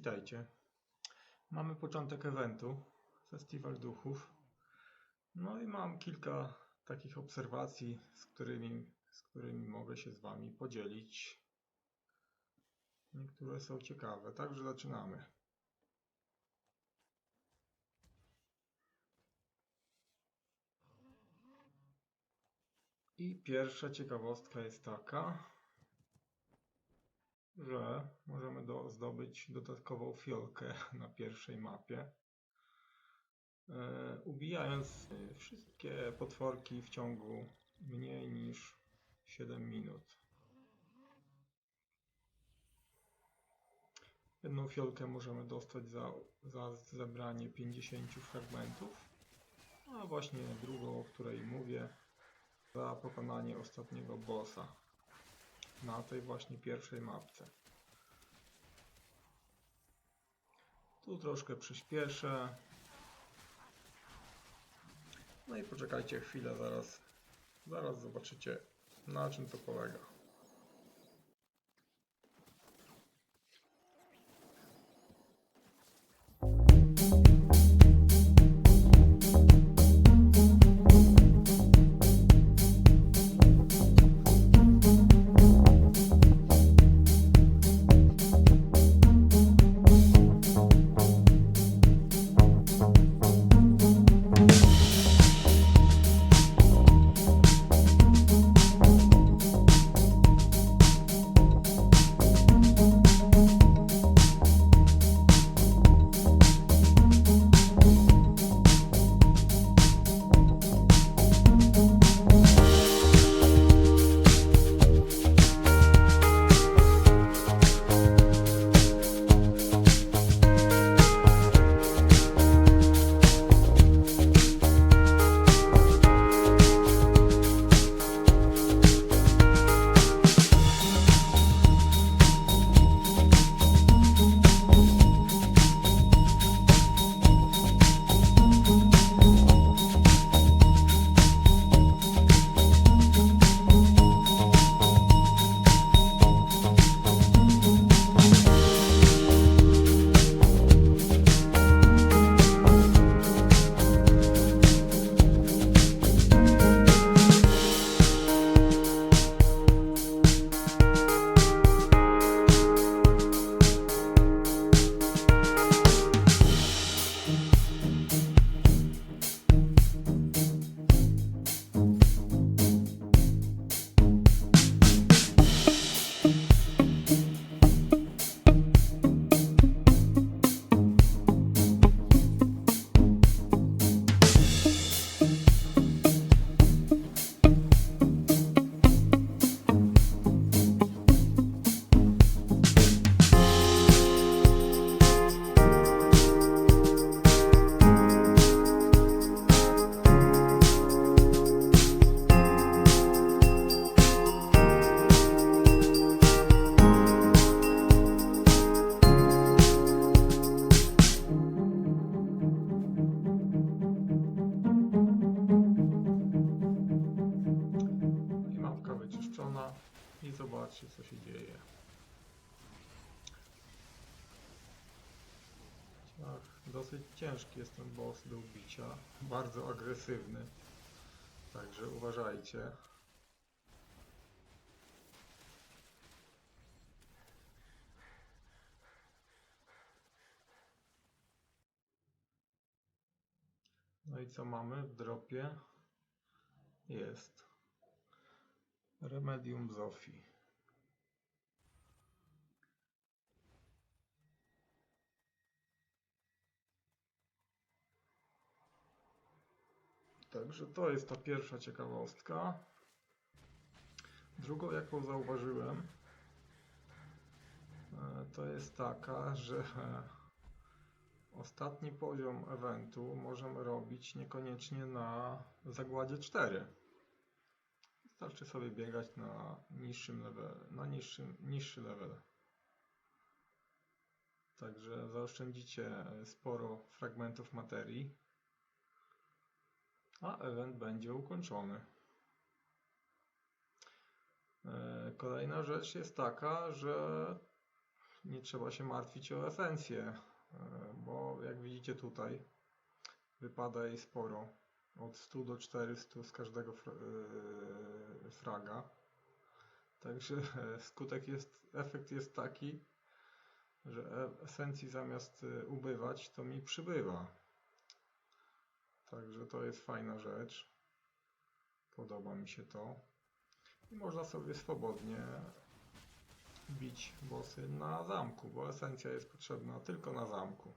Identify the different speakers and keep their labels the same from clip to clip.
Speaker 1: Witajcie. Mamy początek eventu, Festiwal Duchów. No i mam kilka takich obserwacji, z którymi, z którymi mogę się z Wami podzielić. Niektóre są ciekawe, także zaczynamy. I pierwsza ciekawostka jest taka, że możemy do, zdobyć dodatkową fiolkę na pierwszej mapie, e, ubijając wszystkie potworki w ciągu mniej niż 7 minut. Jedną fiolkę możemy dostać za, za zebranie 50 fragmentów, a właśnie drugą, o której mówię, za pokonanie ostatniego bossa na tej właśnie pierwszej mapce. Tu troszkę przyspieszę. No i poczekajcie chwilę, zaraz, zaraz zobaczycie na czym to polega. Bardzo agresywny, także uważajcie. No i co mamy w dropie? Jest Remedium Zofii. Także to jest ta pierwsza ciekawostka. Drugą, jaką zauważyłem, e, to jest taka, że e, ostatni poziom eventu możemy robić niekoniecznie na zagładzie 4. Wystarczy sobie biegać na niższym level, na niższym, niższy level. Także zaoszczędzicie sporo fragmentów materii, a event będzie ukończony. E, Kolejna rzecz jest taka, że nie trzeba się martwić o esencję, e, bo jak widzicie tutaj wypada jej sporo. Od 100 do 400 z każdego e, fraga. Także skutek jest, efekt jest taki, że esencji zamiast ubywać, to mi przybywa. Także to jest fajna rzecz. Podoba mi się to. I można sobie swobodnie bić bossy na zamku, bo esencja jest potrzebna tylko na zamku.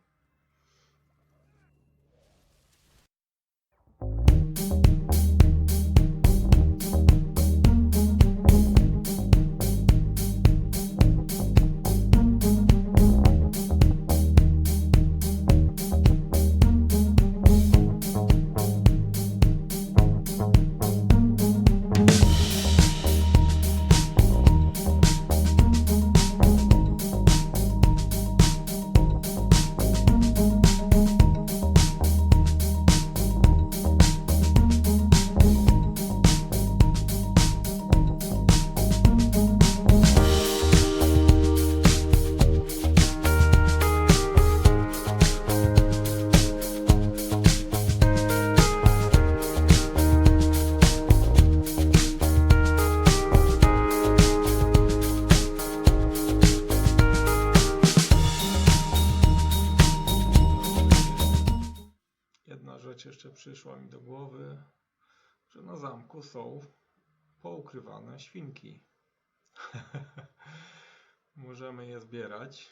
Speaker 1: Możemy je zbierać,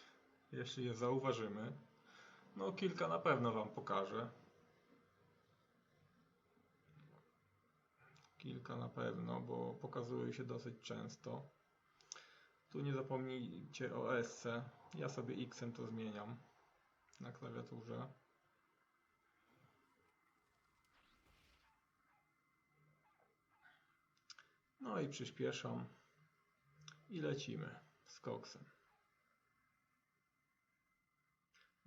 Speaker 1: jeśli je zauważymy. No, kilka na pewno Wam pokażę. Kilka na pewno, bo pokazują się dosyć często. Tu nie zapomnijcie o SC. Ja sobie X to zmieniam na klawiaturze. No i przyspieszam i lecimy z koksem.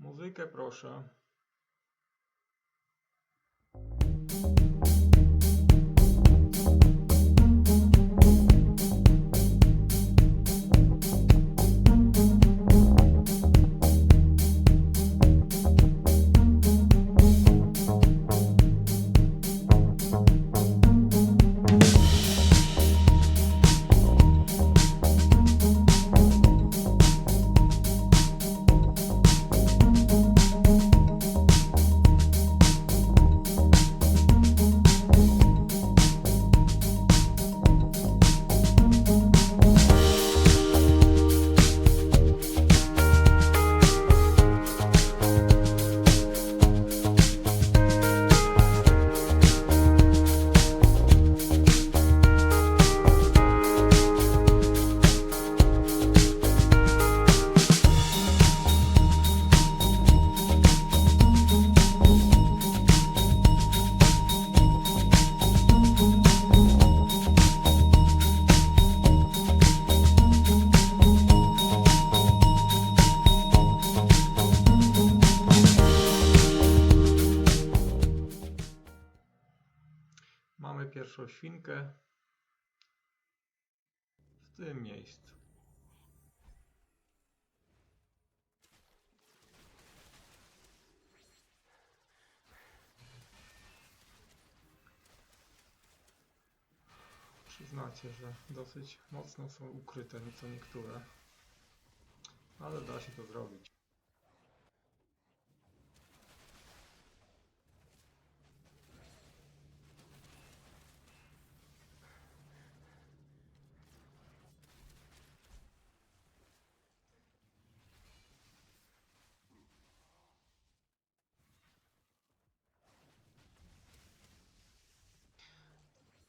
Speaker 1: Muzykę proszę. Mamy pierwszą świnkę w tym miejscu. Przyznacie, że dosyć mocno są ukryte nieco niektóre, ale da się to zrobić.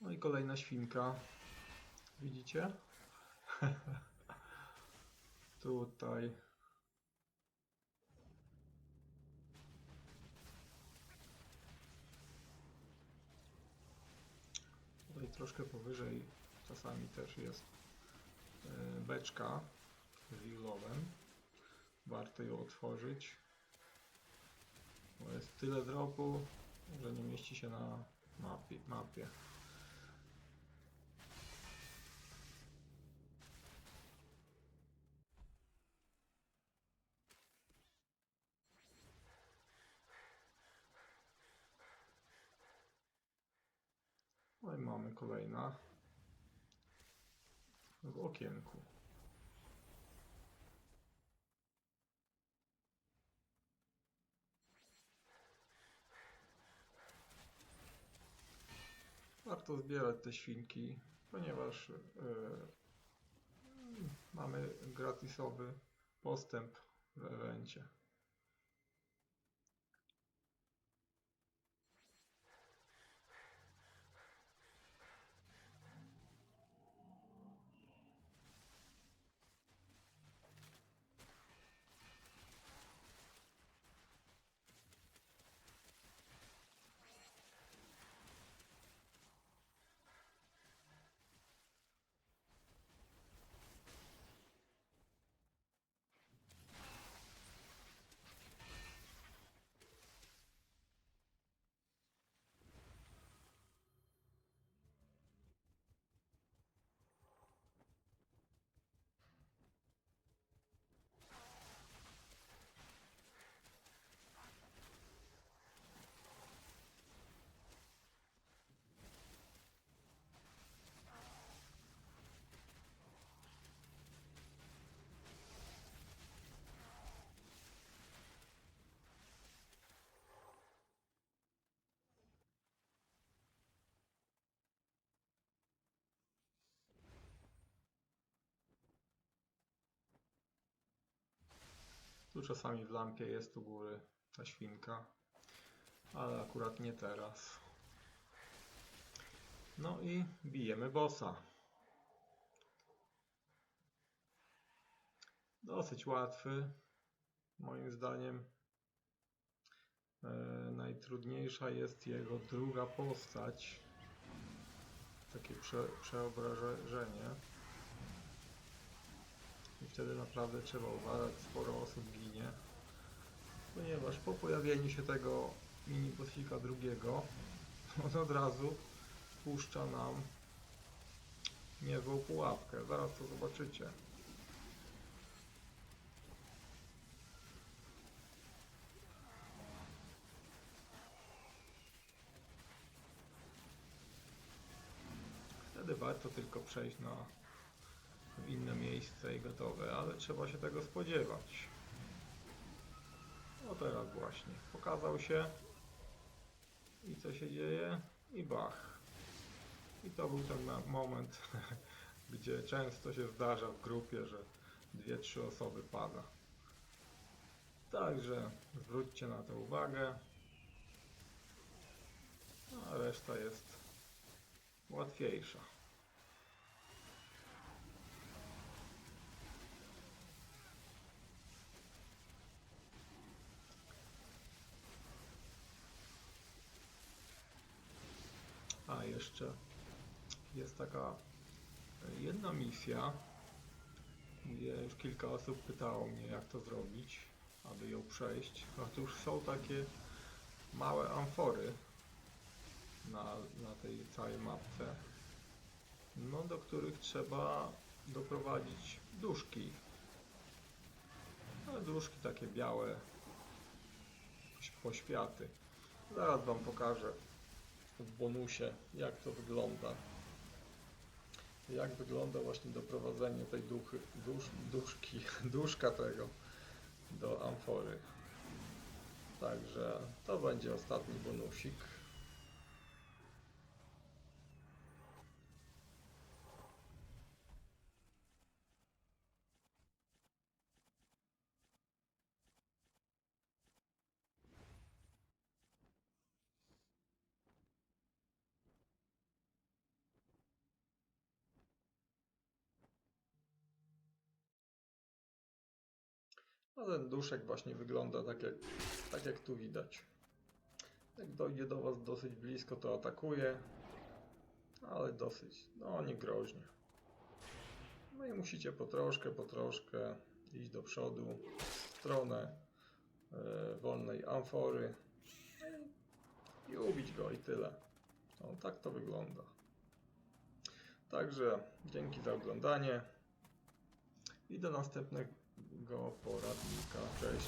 Speaker 1: No i kolejna świnka. Widzicie? Tutaj. Tutaj troszkę powyżej czasami też jest e, beczka z wilowem. Warto ją otworzyć. Bo jest tyle dropu, że nie mieści się na mapie. mapie. Mamy kolejna w okienku. Warto zbierać te świnki, ponieważ yy, mamy gratisowy postęp w evencie. Tu czasami w lampie jest u góry ta świnka, ale akurat nie teraz. No i bijemy bossa. Dosyć łatwy, moim zdaniem. E, najtrudniejsza jest jego druga postać. Takie prze, przeobrażenie. I wtedy naprawdę trzeba uważać, sporo osób ginie. Ponieważ po pojawieniu się tego mini bossika drugiego, on od razu puszcza nam niezłą pułapkę. Zaraz to zobaczycie. Wtedy warto tylko przejść na miejsce i gotowe, ale trzeba się tego spodziewać. No teraz właśnie pokazał się i co się dzieje i bach. I to był ten moment, gdzie często się zdarza w grupie, że dwie, trzy osoby pada. Także zwróćcie na to uwagę. A reszta jest łatwiejsza. A jeszcze jest taka jedna misja, gdzie już kilka osób pytało mnie, jak to zrobić, aby ją przejść. Otóż są takie małe amfory na, na tej całej mapce, no, do których trzeba doprowadzić duszki. No, duszki takie białe, poświaty. Zaraz Wam pokażę w bonusie, jak to wygląda. Jak wygląda właśnie doprowadzenie tej duchy, dusz, duszki, duszka tego do amfory. Także to będzie ostatni bonusik. No ten duszek właśnie wygląda tak jak, tak jak tu widać. Jak dojdzie do Was dosyć blisko, to atakuje, ale dosyć, no nie groźnie. No i musicie po troszkę, po troszkę iść do przodu w stronę e, wolnej amfory i ubić go i tyle. No tak to wygląda. Także dzięki za oglądanie i do go poradnika. Cześć.